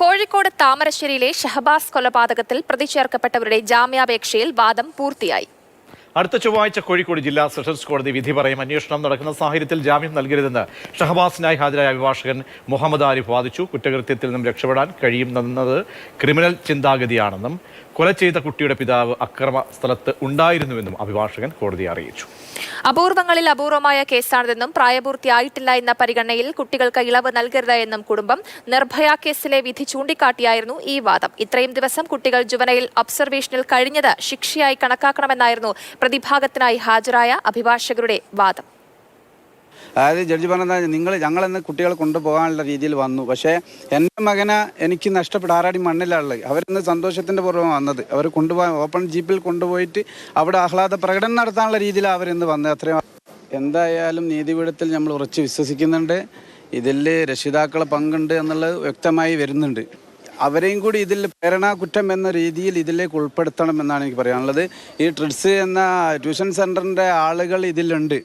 കോഴിക്കോട് താമരശ്ശേരിയിലെ ഷഹബാസ് കൊലപാതകത്തിൽ പ്രതി ചേർക്കപ്പെട്ടവരുടെ ജാമ്യാപേക്ഷയിൽ വാദം പൂർത്തിയായി. അടുത്ത ചൊവ്വാഴ്ച കോഴിക്കോട് ജില്ലാ സെഷൻസ് കോടതി വിധി പറയും. അന്വേഷണം നടക്കുന്ന സാഹചര്യത്തിൽ ജാമ്യം നൽകരുതെന്ന് ഷഹബാസിനായി ഹാജരായ അഭിഭാഷകൻ മുഹമ്മദ് ആരിഫ് വാദിച്ചു. കുറ്റകൃത്യത്തിൽ നിന്നും രക്ഷപ്പെടാൻ കഴിയുമെന്നത് ക്രിമിനൽ ചിന്താഗതിയാണെന്നും കൊല ചെയ്ത കുട്ടിയുടെ പിതാവ് അക്രമ സ്ഥലത്ത് ഉണ്ടായിരുന്നുവെന്നും അഭിഭാഷകൻ കോടതിയെ അറിയിച്ചു. അപൂർവങ്ങളിൽ അപൂർവമായ കേസാണിതെന്നും പ്രായപൂർത്തിയായിട്ടില്ല എന്ന പരിഗണനയിൽ കുട്ടികൾക്ക് ഇളവ് നൽകരുത് എന്നും കുടുംബം നിർഭയ കേസിലെ വിധി ചൂണ്ടിക്കാട്ടിയായിരുന്നു ഈ വാദം. ഇത്രയും ദിവസം കുട്ടികൾ ജുവനയിൽ ഒബ്സർവേഷനിൽ കഴിഞ്ഞത് ശിക്ഷയായി കണക്കാക്കണമെന്നായിരുന്നു പ്രതിഭാഗത്തിനായി ഹാജരായ അഭിഭാഷകരുടെ വാദം. അതായത് ജഡ്ജി പറഞ്ഞത് നിങ്ങൾ ഞങ്ങളെന്ന് കുട്ടികളെ കൊണ്ടുപോകാനുള്ള രീതിയിൽ വന്നു. പക്ഷേ എന്റെ മകനെ എനിക്ക് നഷ്ടപ്പെട്ട ആറാടി മണ്ണിലുള്ളത് അവരിന്ന് സന്തോഷത്തിന്റെ പുറമെ വന്നത്. അവർ കൊണ്ടുപോകാൻ ഓപ്പൺ ജീപ്പിൽ കൊണ്ടുപോയിട്ട് അവിടെ ആഹ്ലാദ പ്രകടനം നടത്താനുള്ള രീതിയിലാണ് അവരിന്ന് വന്നത്. അത്രയും എന്തായാലും നീതിപീഠത്തിൽ നമ്മൾ ഉറച്ച് വിശ്വസിക്കുന്നുണ്ട്. ഇതിൽ രക്ഷിതാക്കളെ പങ്കുണ്ട് എന്നുള്ളത് വ്യക്തമായി വരുന്നുണ്ട്. അവരെയും കൂടി ഇതിൽ പ്രേരണാകുറ്റം എന്ന രീതിയിൽ ഇതിലേക്ക് ഉൾപ്പെടുത്തണം എന്നാണ് എനിക്ക് പറയാനുള്ളത്. ഈ ട്രിഡ്സ് എന്ന ട്യൂഷൻ സെന്ററിന്റെ ആളുകൾ ഇതിലുണ്ട്.